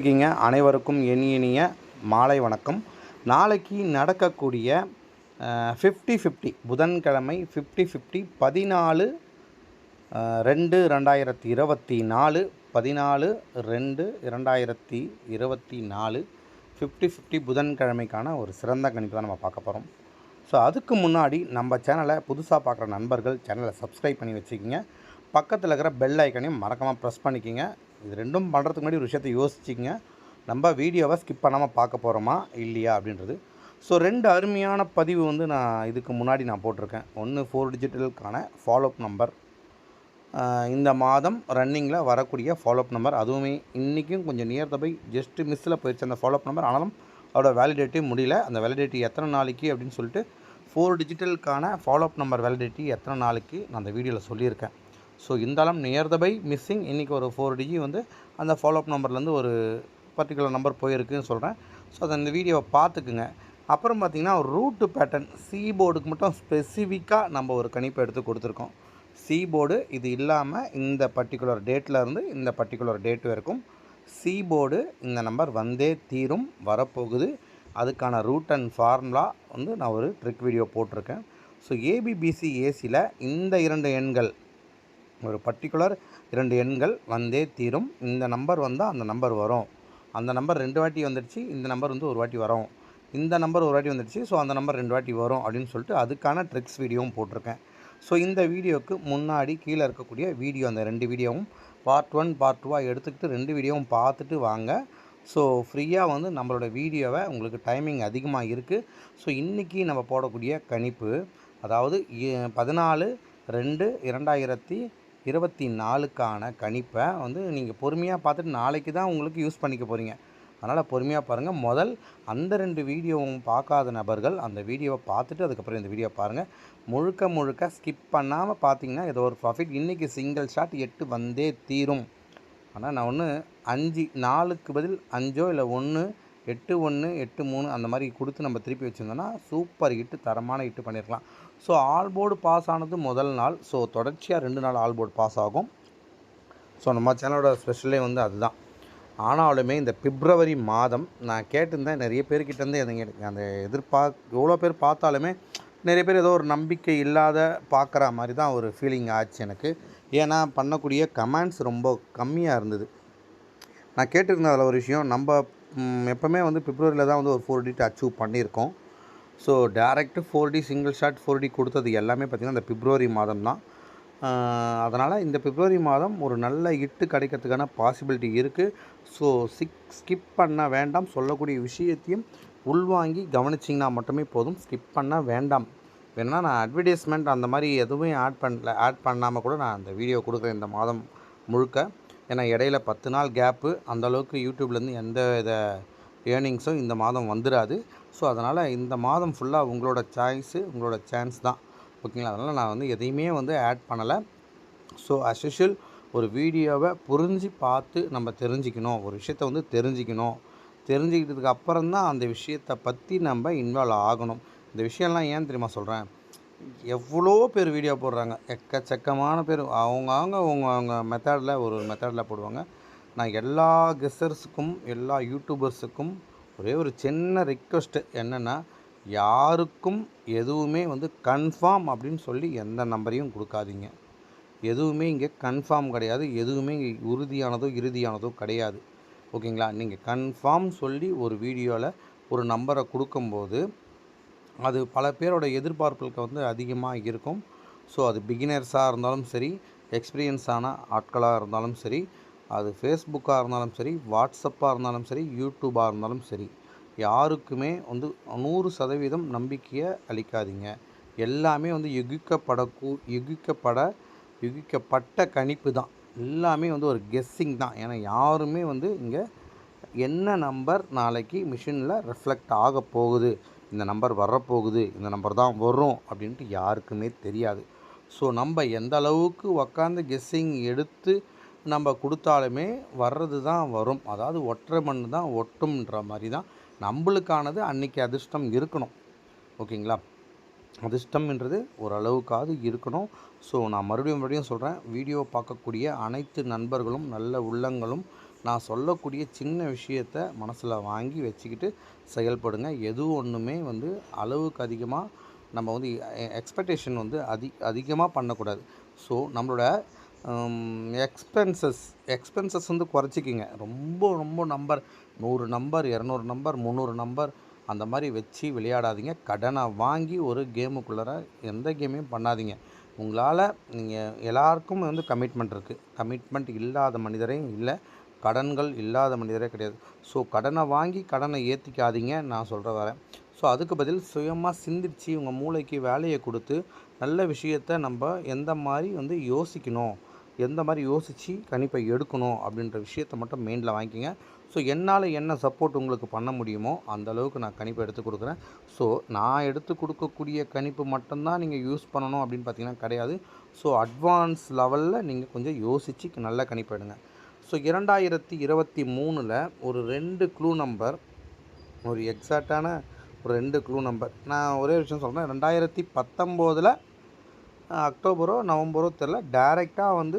இருக்கீங்க. அனைவருக்கும் இனிய மாலை வணக்கம். நாளைக்கு நடக்கக்கூடிய ஃபிஃப்டி ஃபிஃப்டி புதன்கிழமை ஃபிஃப்டி ஃபிஃப்டி பதினாலு ரெண்டு ரெண்டாயிரத்தி இருபத்தி நாலு பதினாலு ரெண்டு இரண்டாயிரத்தி இருபத்தி நாலு ஃபிஃப்டி ஃபிஃப்டி புதன்கிழமைக்கான ஒரு சிறந்த கணிப்பு தான் நம்ம பார்க்க போகிறோம் ஸோ அதுக்கு முன்னாடி நம்ம சேனலை புதுசாக பார்க்குற நண்பர்கள் சேனலை சப்ஸ்கிரைப் பண்ணி வச்சுக்கிங்க. பக்கத்தில் இருக்கிற பெல் ஐக்கனையும் மறக்காமல் ப்ரெஸ் பண்ணிக்கிங்க. இது ரெண்டும் பண்ணுறதுக்கு முன்னாடி ஒரு விஷயத்தை யோசிச்சிங்க. நம்ம வீடியோவை ஸ்கிப் பண்ணாமல் பார்க்க போகிறோமா இல்லையா? அப்படின்றது. ஸோ ரெண்டு அருமையான பதிவு வந்து நான் இதுக்கு முன்னாடி நான் போட்டிருக்கேன். ஒன்று ஃபோர் டிஜிட்டலுக்கான ஃபாலோஅப் நம்பர் இந்த மாதம் ரன்னிங்கில் வரக்கூடிய ஃபாலோஅப் நம்பர் அதுவுமே இன்றைக்கும் கொஞ்சம் நியர் பை ஜஸ்ட் மிஸ்ஸில் போயிடுச்சு அந்த ஃபாலோஅப் நம்பர் ஆனாலும் அதோட வேலிடேட்டி முடியல. அந்த வேலிடேட்டி எத்தனை நாளைக்கு அப்படின்னு சொல்லிட்டு ஃபோர் டிஜிட்டலுக்கான ஃபாலோஅப் நம்பர் வேலிடேட்டி எத்தனை நாளைக்கு நான் அந்த வீடியோவில் சொல்லியிருக்கேன். ஸோ இருந்தாலும் நியர் த பை மிஸ்ஸிங் இன்றைக்கி ஒரு ஃபோர் டிஜி வந்து அந்த ஃபாலோஅப் நம்பர்லேருந்து ஒரு பர்டிகுலர் நம்பர் போயிருக்குன்னு சொல்கிறேன் ஸோ அதை இந்த வீடியோவை பார்த்துக்குங்க. அப்புறம் பார்த்திங்கன்னா ரூட்டு பேட்டர்ன் சி போர்டுக்கு மட்டும் ஸ்பெசிஃபிக்காக நம்ம ஒரு கணிப்பை எடுத்து கொடுத்துருக்கோம். சி போர்டு இது இல்லாமல் இந்த பர்டிகுலர் டேட்டில் இருந்து இந்த பர்டிகுலர் டேட் வரைக்கும் சி போர்டு இந்த நம்பர் வந்தே தீரும் வரப்போகுது. அதுக்கான ரூட் அண்ட் ஃபார்முலா வந்து நான் ஒரு ட்ரிக் வீடியோ போட்டிருக்கேன். ஸோ ஏபிபிசி ஏசியில் இந்த இரண்டு எண்கள் ஒரு பர்டிகுலர் இரண்டு எண்கள் வந்தே தீரும். இந்த நம்பர் வந்தால் அந்த நம்பர் வரும். அந்த நம்பர் ரெண்டு வாட்டி வந்துடுச்சு இந்த நம்பர் வந்து ஒரு வாட்டி வரும். இந்த நம்பர் ஒரு வாட்டி வந்துடுச்சு ஸோ அந்த நம்பர் ரெண்டு வாட்டி வரும் அப்படின்னு சொல்லிட்டு அதுக்கான ட்ரிக்ஸ் வீடியோவும் போட்டிருக்கேன். ஸோ இந்த வீடியோவுக்கு முன்னாடி கீழே இருக்கக்கூடிய வீடியோ அந்த ரெண்டு வீடியோவும் பார்ட் ஒன் பார்ட் டூவாக எடுத்துக்கிட்டு ரெண்டு வீடியோவும் பார்த்துட்டு வாங்க. ஸோ ஃப்ரீயாக வந்து நம்மளோட வீடியோவை உங்களுக்கு டைமிங் அதிகமாக இருக்குது ஸோ இன்றைக்கி நம்ம போடக்கூடிய கணிப்பு அதாவது பதினாலு ரெண்டு இரண்டாயிரத்தி இருபத்தி நாலுக்கான கணிப்பை வந்து நீங்கள் பொறுமையாக பார்த்துட்டு நாளைக்கு தான் உங்களுக்கு யூஸ் பண்ணிக்க போகிறீங்க அதனால் பொறுமையாக பாருங்கள் முதல் அந்த ரெண்டு வீடியோவும் பார்க்காத நபர்கள் அந்த வீடியோவை பார்த்துட்டு அதுக்கப்புறம் இந்த வீடியோ பாருங்கள் முழுக்க முழுக்க ஸ்கிப் பண்ணாமல் பார்த்தீங்கன்னா ஏதோ ஒரு ப்ராஃபிட் இன்றைக்கி சிங்கிள் ஷாட் எட்டு வந்தே தீரும். ஆனால் நான் ஒன்று அஞ்சு நாலுக்கு பதில் அஞ்சோ இல்லை ஒன்று எட்டு ஒன்று எட்டு மூணு அந்த மாதிரி கொடுத்து நம்ம திருப்பி வச்சுருந்தோன்னா சூப்பர் ஹிட்டு தரமான ஹிட்டு பண்ணியிருக்கலாம் ஸோ ஆல் போர்டு பாஸ் ஆனது முதல் நாள். ஸோ தொடர்ச்சியாக ரெண்டு நாள் ஆல் போர்டு பாஸ் ஆகும். ஸோ நம்ம சேனலோட ஸ்பெஷலே வந்து அதுதான். ஆனாலுமே இந்த பிப்ரவரி மாதம் நான் கேட்டிருந்தேன் நிறைய பேர்கிட்டேருந்து எனக்கு அந்த எதிர்பார்க்க எவ்வளோ பேர் பார்த்தாலுமே நிறைய பேர் ஏதோ ஒரு நம்பிக்கை இல்லாத பார்க்குற மாதிரி தான் ஒரு ஃபீலிங் ஆச்சு எனக்கு. ஏன்னா பண்ணக்கூடிய கமெண்ட்ஸ் ரொம்ப கம்மியாக இருந்தது. நான் கேட்டிருந்தேன் அதில் ஒரு விஷயம் நம்ம எப்போவுமே வந்து பிப்ரவரியில் தான் வந்து ஒரு ஃபோர் டிட்டு அச்சீவ் பண்ணியிருக்கோம். So direct four D single shot four D கொடுத்தது எல்லாமே பார்த்திங்கன்னா இந்த பிப்ரவரி மாதம் தான். அதனால் இந்த பிப்ரவரி மாதம் ஒரு நல்ல இட்டு கிடைக்கிறதுக்கான பாசிபிலிட்டி இருக்குது ஸோ சிக் ஸ்கிப் பண்ண வேண்டாம். சொல்லக்கூடிய விஷயத்தையும் உள்வாங்கி கவனிச்சிங்கன்னா மட்டுமே போதும். ஸ்கிப் பண்ண வேண்டாம். வேணால் நான் அட்வர்டைஸ்மெண்ட் அந்த மாதிரி எதுவுமே ஆட் பண்ணல ஆட் பண்ணாமல் கூட நான் அந்த வீடியோ கொடுக்குறேன் இந்த மாதம் முழுக்க. ஏன்னா இடையில பத்து நாள் கேப்பு அந்தளவுக்கு யூடியூப்லேருந்து எந்த வித ஏர்னிங்ஸும் இந்த மாதம் வந்துடாது ஸோ அதனால் இந்த மாதம் ஃபுல்லாக உங்களோட சாய்ஸு உங்களோட சான்ஸ் தான். ஓகேங்களா? அதனால் நான் வந்து எதையுமே வந்து ஆட் பண்ணலை. ஸோ அஸ்யூஷுவல் ஒரு வீடியோவை புரிஞ்சு பார்த்து நம்ம தெரிஞ்சுக்கணும். ஒரு விஷயத்த வந்து தெரிஞ்சுக்கணும். தெரிஞ்சுக்கிட்டதுக்கு அப்புறம் தான் அந்த விஷயத்தை பற்றி நம்ம இன்வால்வ் ஆகணும். இந்த விஷயம்லாம் ஏன் தெரியுமா சொல்கிறேன் எவ்வளோ பேர் வீடியோ போடுறாங்க. எக்கச்சக்கமான பேர். அவங்க அவங்க அவங்க அவங்க மெத்தடில் ஒரு மெத்தடில் போடுவாங்க. நான் எல்லா கெஸ்டர்ஸுக்கும் எல்லா யூடியூபர்ஸுக்கும் ஒரே ஒரு சின்ன ரிக்வெஸ்ட்டு என்னென்னா யாருக்கும் எதுவுமே வந்து கன்ஃபார்ம் அப்படின்னு சொல்லி எந்த நம்பரையும் கொடுக்காதீங்க. எதுவுமே இங்கே கன்ஃபார்ம் கிடையாது. எதுவுமே இங்கே உறுதியானதோ இறுதியானதோ கிடையாது. ஓகேங்களா? நீங்கள் கன்ஃபார்ம் சொல்லி ஒரு வீடியோவில் ஒரு நம்பரை கொடுக்கும்போது அது பல பேரோட எதிர்பார்ப்புகளுக்கு வந்து அதிகமாக இருக்கும். ஸோ அது பிகினர்ஸாக இருந்தாலும் சரி எக்ஸ்பீரியன்ஸான ஆட்களாக இருந்தாலும் சரி அது ஃபேஸ்புக்காக இருந்தாலும் சரி வாட்ஸ்அப்பாக இருந்தாலும் சரி யூடியூபாக இருந்தாலும் சரி யாருக்குமே வந்து நூறு சதவீதம் நம்பிக்கையை அளிக்காதீங்க. எல்லாமே வந்து யுகிக்கப்படக்கூ யுகிக்கப்பட யுகிக்கப்பட்ட கணிப்பு தான். எல்லாமே வந்து ஒரு கெஸ்ஸிங் தான். ஏன்னா யாருமே வந்து இங்கே என்ன நம்பர் நாளைக்கு மிஷினில் ரிஃப்ளெக்ட் ஆக போகுது இந்த நம்பர் வரப்போகுது இந்த நம்பர் தான் வரும் அப்படின்ட்டு யாருக்குமே தெரியாது. ஸோ நம்ம எந்த அளவுக்கு உக்காந்து கெஸ்ஸிங் எடுத்து நம்ம கொடுத்தாலுமே வர்றது தான் வரும். அதாவது ஒற்றை மண் தான் ஒட்டும்ன்ற மாதிரி தான் நம்மளுக்கானது அன்றைக்கி அதிர்ஷ்டம் இருக்கணும். ஓகேங்களா? அதிர்ஷ்டம்ன்றது ஓரளவுக்காவது இருக்கணும். ஸோ நான் மறுபடியும் மறுபடியும் சொல்கிறேன் வீடியோ பார்க்கக்கூடிய அனைத்து நண்பர்களும் நல்ல உள்ளங்களும் நான் சொல்லக்கூடிய சின்ன விஷயத்த மனசில் வாங்கி வச்சுக்கிட்டு செயல்படுங்க. எது ஒன்றுமே வந்து அளவுக்கு அதிகமாக நம்ம வந்து எக்ஸ்பெக்டேஷன் வந்து அதி அதிகமாக பண்ணக்கூடாது. ஸோ நம்மளோட Um, எக்ஸ்பென்சஸ் எக்ஸ்பென்சஸ் வந்து குறைச்சிக்கிங்க. ரொம்ப ரொம்ப நம்பர் நூறு நம்பர் இரநூறு நம்பர் முந்நூறு நம்பர் அந்த மாதிரி வச்சு விளையாடாதீங்க. கடனை வாங்கி ஒரு கேமுக்குள்ளார எந்த கேமையும் பண்ணாதீங்க. உங்களால் நீங்கள் எல்லாருக்கும் வந்து கமிட்மெண்ட் இருக்குது கமிட்மெண்ட் இல்லாத மனிதரையும் இல்லை கடன்கள் இல்லாத மனிதரே கிடையாது. ஸோ கடனை வாங்கி கடனை ஏற்றிக்காதீங்க நான் சொல்கிற வரேன் ஸோ அதுக்கு பதில் சுயமாக சிந்திச்சு உங்கள் மூளைக்கு வேலையை கொடுத்து நல்ல விஷயத்த நம்ம எந்த மாதிரி வந்து யோசிக்கணும்? எந்த மாதிரி யோசித்து கணிப்பை எடுக்கணும் அப்படின்ற விஷயத்த மட்டும் மெயினில் வாங்கிக்கோங்க. ஸோ என்னால் என்ன சப்போர்ட் உங்களுக்கு பண்ண முடியுமோ அந்த அளவுக்கு நான் கணிப்பை எடுத்து கொடுக்குறேன். ஸோ நான் எடுத்து கொடுக்கக்கூடிய கணிப்பு மட்டும்தான் நீங்கள் யூஸ் பண்ணணும் அப்படின்னு பார்த்தீங்கன்னா கிடையாது. ஸோ அட்வான்ஸ் லெவலில் நீங்கள் கொஞ்சம் யோசித்து நல்ல கணிப்பு எடுங்க. ஸோ இரண்டாயிரத்தி இருபத்தி மூணில் ஒரு ரெண்டு க்ளூ நம்பர் ஒரு எக்ஸாக்டான ஒரு ரெண்டு க்ளூ நம்பர் நான் ஒரே விஷயம் சொல்கிறேன் ரெண்டாயிரத்தி பத்தொம்போதில் அக்டோபரோ நவம்பரோ தெரில. டைரெக்டாக வந்து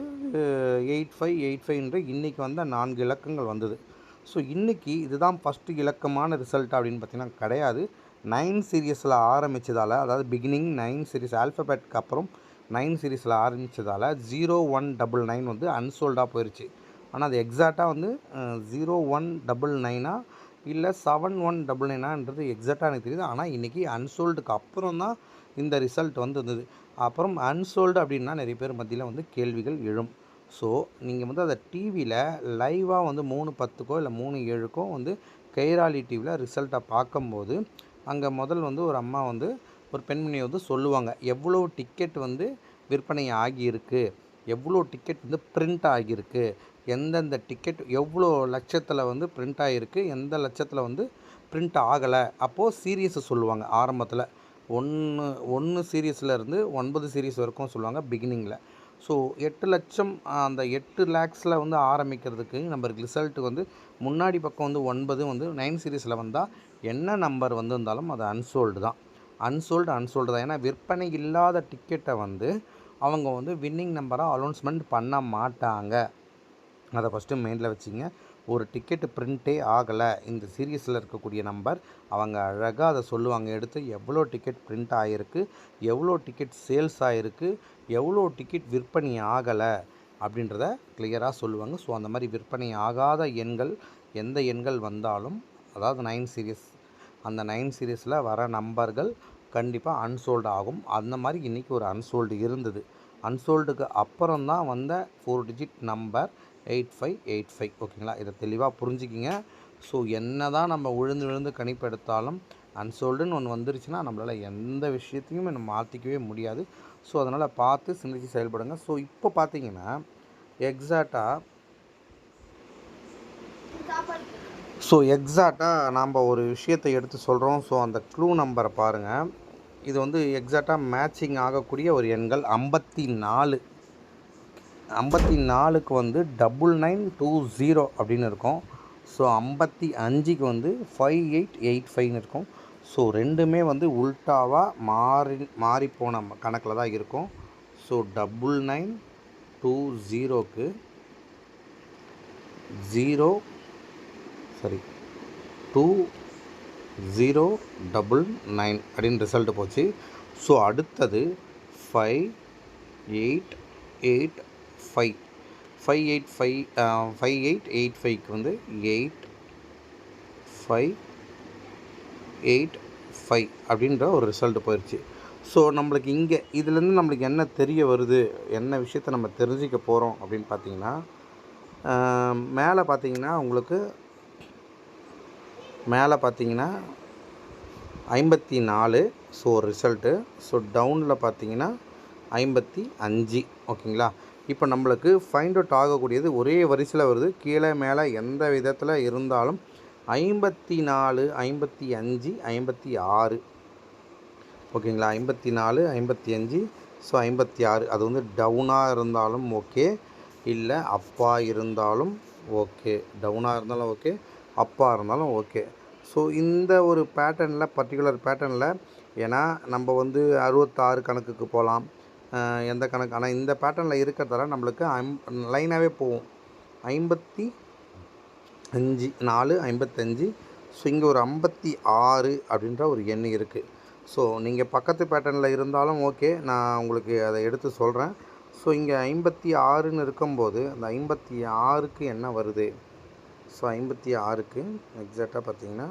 எயிட் ஃபைவ் எயிட் ஃபைவ்ன்ற இன்றைக்கி வந்த நான்கு இலக்கங்கள் வந்தது. ஸோ இன்றைக்கி இதுதான் ஃபஸ்ட்டு இலக்கமான ரிசல்ட் அப்படின்னு பார்த்தீங்கன்னா கிடையாது. நைன் சீரியஸில் ஆரம்பித்ததால் அதாவது பிகினிங் நைன் சீரிஸ் ஆல்ஃபபெட்க்கு அப்புறம் நைன் சீரீஸில் ஆரம்பித்ததால் ஜீரோ ஒன் டபுள் நைன் வந்து அன்சோல்டாக போயிடுச்சு ஆனால் அது எக்ஸாக்டாக வந்து ஜீரோ ஒன் டபுள் நைனா இல்லை செவன் ஒன் டபுள் நைனான்றது எக்ஸாக்டாக எனக்கு தெரியுது. ஆனால் இன்றைக்கி அன்சோல்டுக்கு அப்புறம் தான் இந்த ரிசல்ட் வந்து இருந்தது அப்புறம் அன்சோல்டு அப்படின்னா நிறைய பேர் மத்தியில் வந்து கேள்விகள் எழும். ஸோ நீங்கள் வந்து அதை டிவியில் லைவாக வந்து மூணு பத்துக்கோ இல்லை மூணு ஏழுக்கோ வந்து கைராளி டிவியில் ரிசல்ட்டை பார்க்கும்போது அங்கே முதல் வந்து ஒரு அம்மா வந்து ஒரு பெண்மணி வந்து சொல்லுவாங்க எவ்வளோ டிக்கெட் வந்து விற்பனை ஆகியிருக்கு? எவ்வளோ டிக்கெட் வந்து பிரிண்ட் ஆகியிருக்கு? எந்தெந்த டிக்கெட் எவ்வளோ லட்சத்தில் வந்து பிரிண்ட் ஆகிருக்கு எந்த லட்சத்தில் வந்து பிரிண்ட் ஆகலை? அப்போது சீரியஸை சொல்லுவாங்க ஆரம்பத்தில். ஒன்று ஒன்று சீரியஸில் இருந்து ஒன்பது சீரியஸ் வரைக்கும் சொல்லுவாங்க பிகினிங்கில் ஸோ எட்டு லட்சம் அந்த எட்டு லேக்ஸில் வந்து ஆரம்பிக்கிறதுக்கு நம்ம ரிசல்ட்டு வந்து முன்னாடி பக்கம் வந்து ஒன்பது வந்து நைன் சீரீஸில் வந்தால் என்ன நம்பர் வந்திருந்தாலும் அது அன்சோல்டு தான். அன்சோல்டு அன்சோல்டு தான். ஏன்னா விற்பனை இல்லாத டிக்கெட்டை வந்து அவங்க வந்து வின்னிங் நம்பராக அனௌன்ஸ்மெண்ட் பண்ண மாட்டாங்க. அதை ஃபஸ்ட்டு மெயினில் வச்சுங்க. ஒரு டிக்கெட்டு பிரிண்ட்டே ஆகலை. இந்த சீரியஸில் இருக்கக்கூடிய நம்பர் அவங்க அழகாக அதை சொல்லுவாங்க. எடுத்து எவ்வளோ டிக்கெட் பிரிண்ட் ஆகிருக்கு எவ்வளோ டிக்கெட் சேல்ஸ் ஆகிருக்கு எவ்வளோ டிக்கெட் விற்பனை ஆகலை அப்படின்றத கிளியராக சொல்லுவாங்க. ஸோ அந்த மாதிரி விற்பனை ஆகாத எண்கள் எந்த எண்கள் வந்தாலும் அதாவது நைன் சீரியஸ் அந்த நைன் சீரியஸில் வர நம்பர்கள் கண்டிப்பாக அன்சோல்டு ஆகும். அந்த மாதிரி இன்றைக்கி ஒரு அன்சோல்டு இருந்தது. அன்சோல்டுக்கு அப்புறம் தான் வந்த four digit number eight five eight five. ஓகேங்களா? இதை தெளிவாக புரிஞ்சுக்கிங்க. ஸோ என்ன தான் நம்ம விழுந்து விழுந்து கணிப்பு எடுத்தாலும் அன்சோல்டுன்னு ஒன்று வந்துருச்சுன்னா நம்மளால் எந்த விஷயத்தையும் நம்ம மாற்றிக்கவே முடியாது. ஸோ அதனால் பார்த்து சிந்திச்சு செயல்படுங்க. ஸோ இப்போ பார்த்தீங்கன்னா எக்ஸாக்டாக ஸோ எக்ஸாக்டாக நாம் ஒரு விஷயத்தை எடுத்து சொல்கிறோம் ஸோ அந்த க்ளூ நம்பரை பாருங்கள் இது வந்து எக்ஸாக்டாக மேட்சிங் ஆகக்கூடிய ஒரு எண்கள் ஐம்பத்தி நாலு. ஐம்பத்தி நாலுக்கு வந்து டபுள் நைன் டூ ஜீரோ அப்படின்னு இருக்கும். ஸோ ஐம்பத்தி அஞ்சுக்கு வந்து ஃபைவ் எயிட் எயிட் ஃபைவ்னு இருக்கும். ஸோ ரெண்டுமே வந்து உல்ட்டாவாக மாறி மாறிப்போன கணக்கில் தான் இருக்கும். ஸோ டபுள் நைன் டூ ஜீரோக்கு ஜீரோ சரி டூ ஜீரோ டபுள் நைன் அப்படின்னு ரிசல்ட் போச்சு. ஸோ அடுத்தது five eight eight five five eight five five eight eight ஃபைவ்க்கு வந்து எயிட் ஃபைவ் எயிட் ஃபைவ் அப்படின்ற ஒரு ரிசல்ட் போயிடுச்சு ஸோ நம்மளுக்கு இங்கே இதுலேருந்து நம்மளுக்கு என்ன தெரிய வருது என்ன விஷயத்த நம்ம தெரிஞ்சிக்க போகிறோம் அப்படின்னு பார்த்தீங்கன்னா மேலே பார்த்தீங்கன்னா உங்களுக்கு மேலே பார்த்தீங்கன்னா ஐம்பத்தி நாலு ஸோ ரிசல்ட்டு ஸோ டவுனில் பார்த்தீங்கன்னா ஐம்பத்தி அஞ்சு ஓகேங்களா இப்போ நம்மளுக்கு ஃபைண்ட் அவுட் ஆகக்கூடியது ஒரே வரிசையில் வருது. கீழே மேலே எந்த விதத்தில் இருந்தாலும் ஐம்பத்தி நாலு ஐம்பத்தி அஞ்சு ஐம்பத்தி ஆறு ஓகேங்களா? ஐம்பத்தி நாலு ஐம்பத்தி அஞ்சு ஸோ ஐம்பத்தி ஆறு அது வந்து டவுனாக இருந்தாலும் ஓகே இல்லை அப்பா இருந்தாலும் ஓகே டவுனாக இருந்தாலும் ஓகே அப்பா இருந்தாலும் ஓகே ஸோ இந்த ஒரு பேட்டர்னில் பர்டிகுலர் பேட்டர்னில் ஏன்னா நம்ம வந்து அறுபத்தாறு கணக்குக்கு போகலாம். எந்த கணக்கு? ஆனால் இந்த பேட்டர்னில் இருக்கிறதால நம்மளுக்கு ஐம் லைனாகவே போகும். ஐம்பத்தி அஞ்சு நாலு ஐம்பத்தஞ்சு ஸோ இங்கே ஒரு ஐம்பத்தி ஆறு அப்படின்ற ஒரு எண் இருக்குது ஸோ நீங்கள் பக்கத்து பேட்டர்னில் இருந்தாலும் ஓகே நான் உங்களுக்கு அதை எடுத்து சொல்கிறேன் ஸோ இங்கே ஐம்பத்தி ஆறுன்னு இருக்கும்போது அந்த ஐம்பத்தி ஆறுக்கு என்ன வருது? ஸோ ஐம்பத்தி ஆறுக்கு எக்ஸாக்டாக பார்த்தீங்கன்னா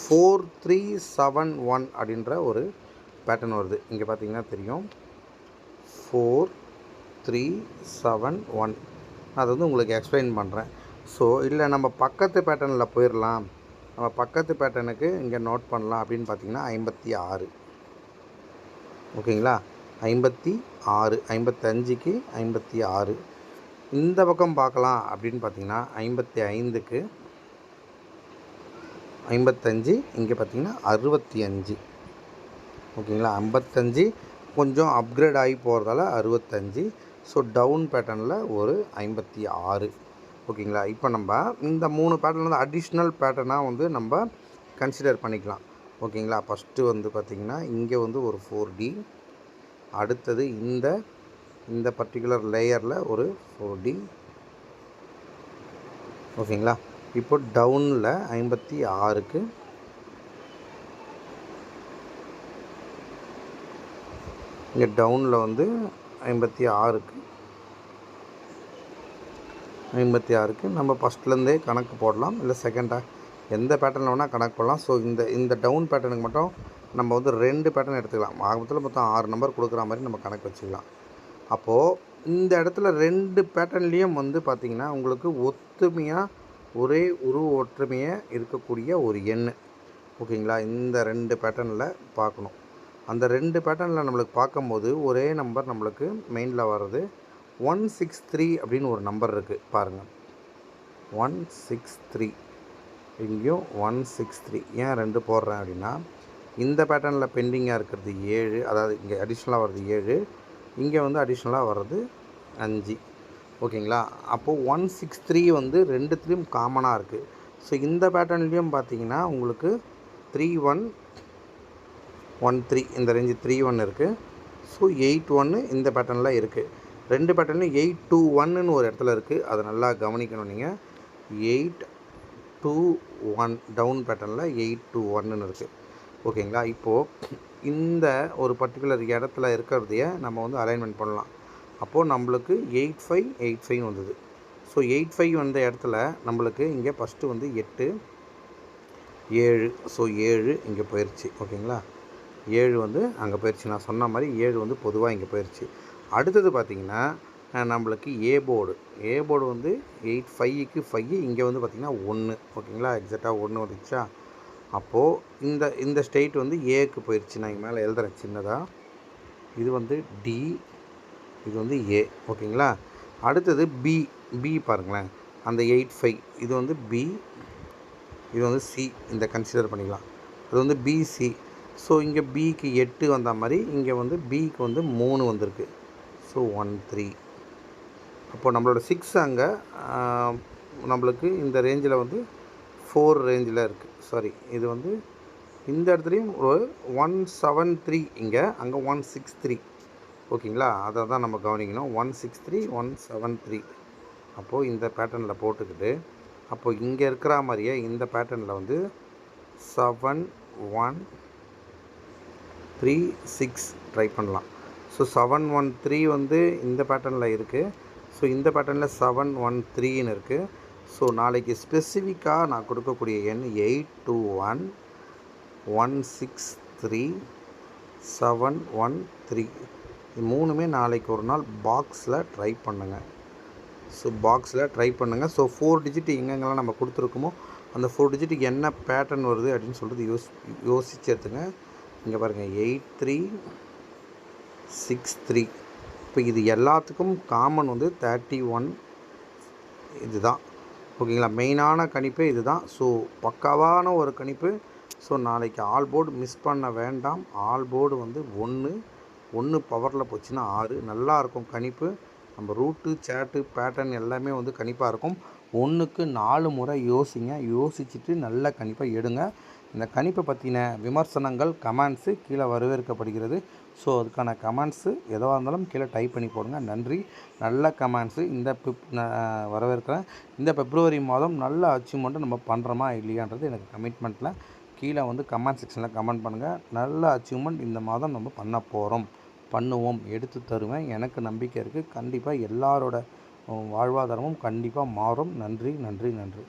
ஃபோர் த்ரீ செவன் ஒன் அப்படின்ற ஒரு பேட்டர்ன் வருது. இங்கே பார்த்தீங்கன்னா தெரியும். ஃபோர் த்ரீ செவன் ஒன் அது வந்து உங்களுக்கு எக்ஸ்பிளைன் பண்ணுறேன் ஸோ இல்லை நம்ம பக்கத்து பேட்டர்னில் போயிடலாம் நம்ம பக்கத்து பேட்டர்னுக்கு இங்கே நோட் பண்ணலாம் அப்படின்னு பார்த்தீங்கன்னா ஐம்பத்தி ஆறு. ஓகேங்களா? ஐம்பத்தி ஆறு ஐம்பத்தஞ்சுக்கு ஐம்பத்தி ஆறு. இந்த பக்கம் பார்க்கலாம் அப்படின்னு பார்த்தீங்கன்னா ஐம்பத்தி ஐந்துக்கு ஐம்பத்தஞ்சு இங்கே பார்த்தீங்கன்னா அறுபத்தி அஞ்சு. ஓகேங்களா? ஐம்பத்தஞ்சு கொஞ்சம் அப்கிரேட் ஆகி போகிறதால அறுபத்தஞ்சு. ஸோ டவுன் பேட்டர்னில் ஒரு ஐம்பத்தி ஆறு. ஓகேங்களா? இப்போ நம்ம இந்த மூணு பேட்டர்ன் வந்து அடிஷ்னல் பேட்டர்னாக வந்து நம்ம கன்சிடர் பண்ணிக்கலாம். ஓகேங்களா? ஃபஸ்ட்டு வந்து பார்த்திங்கன்னா இங்கே வந்து ஒரு ஃபோர் டி அடுத்தது இந்த இந்த பர்டிகுலர் லேயரில் ஒரு ஃபோர் டி ஓகேங்களா? இப்போ டவுனில் ஐம்பத்தி ஆறுக்கு இங்கே டவுனில் வந்து ஐம்பத்தி ஆறுக்கு ஐம்பத்தி ஆறுக்கு நம்ம ஃபஸ்ட்லேருந்தே கணக்கு போடலாம். இல்லை செகண்டாக எந்த பேட்டர்னில் வேணால் கணக்கு போடலாம். ஸோ இந்த இந்த டவுன் பேட்டர்னுக்கு மட்டும் நம்ம வந்து ரெண்டு பேட்டர்ன் எடுத்துக்கலாம். ஆரம்பத்தில் மொத்தம் ஆறு நம்பர் கொடுக்குற மாதிரி நம்ம கணக்கு வச்சுக்கலாம். அப்போது இந்த இடத்துல ரெண்டு பேட்டர்ன்லேயும் வந்து பார்த்திங்கன்னா உங்களுக்கு ஒத்துமையாக ஒரே உருவ ஒற்றுமையாக இருக்கக்கூடிய ஒரு எண் ஓகேங்களா? இந்த ரெண்டு பேட்டர்னில் பார்க்கணும். அந்த ரெண்டு பேட்டர்னில் நம்மளுக்கு பார்க்கும்போது ஒரே நம்பர் நம்மளுக்கு மெயினில் வர்றது ஒன் சிக்ஸ் த்ரீ அப்படின்னு ஒரு நம்பர் இருக்குது பாருங்கள் ஒன் சிக்ஸ் த்ரீ இங்கேயும் ஒன் சிக்ஸ் த்ரீ ஏன் ரெண்டு போடுறேன் அப்படின்னா இந்த பேட்டர்னில் பெண்டிங்காக இருக்கிறது ஏழு அதாவது இங்கே அடிஷ்னலாக வர்றது ஏழு இங்கே வந்து அடிஷ்னலாக வர்றது அஞ்சு. ஓகேங்களா? அப்போது ஒன் சிக்ஸ் த்ரீ வந்து ரெண்டுத்துலேயும் காமனாக இருக்குது ஸோ இந்த பேட்டர்ன்லேயும் பார்த்தீங்கன்னா உங்களுக்கு த்ரீ ஒன் ஒன் த்ரீ இந்த ரேஞ்சு த்ரீ ஒன் இருக்குது ஸோ எயிட் ஒன்று இந்த பேட்டர்னில் இருக்குது ரெண்டு பேட்டர்லையும் எயிட் டூ ஒன்னுன்னு ஒரு இடத்துல இருக்குது அதை நல்லா கவனிக்கணும் நீங்கள் எயிட் டூ ஒன் டவுன் பேட்டர்னில் எயிட் டூ ஒன்னுன்னு இருக்குது ஓகேங்களா இப்போது இந்த ஒரு பர்டிகுலர் இடத்துல இருக்கிறதைய நம்ம வந்து அலைன்மெண்ட் பண்ணலாம். அப்போது நம்மளுக்கு எயிட் ஃபைவ் எயிட் ஃபைவ் வந்தது. ஸோ எயிட் ஃபைவ் வந்த இடத்துல நம்மளுக்கு இங்கே ஃபஸ்ட்டு வந்து எட்டு ஏழு. ஸோ ஏழு இங்கே போயிடுச்சு ஓகேங்களா ஏழு வந்து அங்கே போயிடுச்சு நான் சொன்ன மாதிரி ஏழு வந்து பொதுவாக இங்கே போயிடுச்சு அடுத்தது பார்த்திங்கன்னா நம்மளுக்கு ஏ போர்டு ஏ போர்டு வந்து எயிட் ஃபைவ்க்கு ஃபைவ் இங்கே வந்து பார்த்திங்கன்னா ஒன்று. ஓகேங்களா? எக்ஸாக்டாக ஒன்று வந்துச்சா? அப்போது இந்த இந்த ஸ்டேட் வந்து ஏக்கு போயிடுச்சு நான் இங்கே மேலே எழுதுறேன் சின்னதாக இது வந்து டி இது வந்து ஏ ஓகேங்களா? அடுத்தது பி பி பாருங்களேன். அந்த எயிட் ஃபைவ் இது வந்து பி இது வந்து சி இந்த கன்சிடர் பண்ணிக்கலாம். அது வந்து பிசி ஸோ இங்கே பிக்கு எட்டு வந்த மாதிரி இங்கே வந்து பிக்கு வந்து மூணு வந்திருக்கு. ஸோ ஒன் த்ரீ அப்போது நம்மளோட சிக்ஸ் அங்கே நம்மளுக்கு இந்த ரேஞ்சில் வந்து ஃபோர் ரேஞ்சில் இருக்குது சாரி இது வந்து இந்த இடத்துலையும் ஒரு ஒன் செவன் த்ரீ இங்கே அங்கே ஒன் சிக்ஸ் த்ரீ ஓகேங்களா? அதை தான் நம்ம கவனிக்கணும். One six three one seven three அப்போது இந்த பேட்டர்னில் போட்டுக்கிட்டு அப்போது இங்கே இருக்கிற மாதிரியே இந்த பேட்டர்னில் வந்து seven one three six try பண்ணலாம். ஸோ செவன் ஒன் த்ரீ வந்து இந்த பேட்டர்னில் இருக்குது ஸோ இந்த பேட்டர்னில் செவன் ஒன் த்ரீன்னு இருக்குது ஸோ நாளைக்கு ஸ்பெசிஃபிக்காக நான் கொடுக்கக்கூடிய எண் eight two one one six three seven one three இது மூணுமே நாளைக்கு ஒரு நாள் பாக்ஸில் ட்ரை பண்ணுங்கள் ஸோ பாக்ஸில் ட்ரை பண்ணுங்கள் ஸோ ஃபோர் டிஜிட் எங்கெங்கெல்லாம் நம்ம கொடுத்துருக்கோமோ அந்த ஃபோர் டிஜிட் என்ன பேட்டர்ன் வருது அப்படின்னு சொல்லிட்டு யோசி யோசிச்சு எடுத்துங்க. இங்கே பாருங்கள் எயிட் த்ரீ சிக்ஸ் த்ரீ இப்போ இது எல்லாத்துக்கும் காமன் வந்து தேர்ட்டி ஒன் இதுதான். ஓகேங்களா? மெயினான கணிப்பே இதுதான். ஸோ பக்காவான ஒரு கணிப்பு. ஸோ நாளைக்கு ஆல் போர்டு மிஸ் பண்ண வேண்டாம். ஆல் போர்டு வந்து ஒன்று ஒன்று பவரில் போச்சுன்னா ஆறு. நல்லா இருக்கும் கணிப்பு. நம்ம ரூட்டு சேட்டு பேட்டர்ன் எல்லாமே வந்து கணிப்பாக இருக்கும். ஒன்றுக்கு நாலு முறை யோசிங்க. யோசிச்சுட்டு நல்ல கணிப்பாக எடுங்க. இந்த கணிப்பை பற்றின விமர்சனங்கள் கமெண்ட்ஸு கீழே வரவேற்கப்படுகிறது ஸோ அதுக்கான கமெண்ட்ஸு எதுவாக இருந்தாலும் கீழே டைப் பண்ணி போடுங்க. நன்றி. நல்ல கமெண்ட்ஸு இந்த பிப் வரவேற்கிறேன். இந்த பிப்ரவரி மாதம் நல்ல அச்சீவ்மெண்ட்டை நம்ம பண்ணுறோமா இல்லையான்றது எனக்கு கமிட்மெண்ட்டில் கீழே வந்து கமெண்ட் செக்ஷனில் கமெண்ட் பண்ணுங்கள் நல்ல அச்சீவ்மெண்ட் இந்த மாதம் நம்ம பண்ண போகிறோம் பண்ணுவோம். எடுத்து தருவேன். எனக்கு நம்பிக்கை இருக்குது கண்டிப்பாக எல்லாரோட வாழ்வாதாரமும் கண்டிப்பாக மாறும். நன்றி நன்றி நன்றி.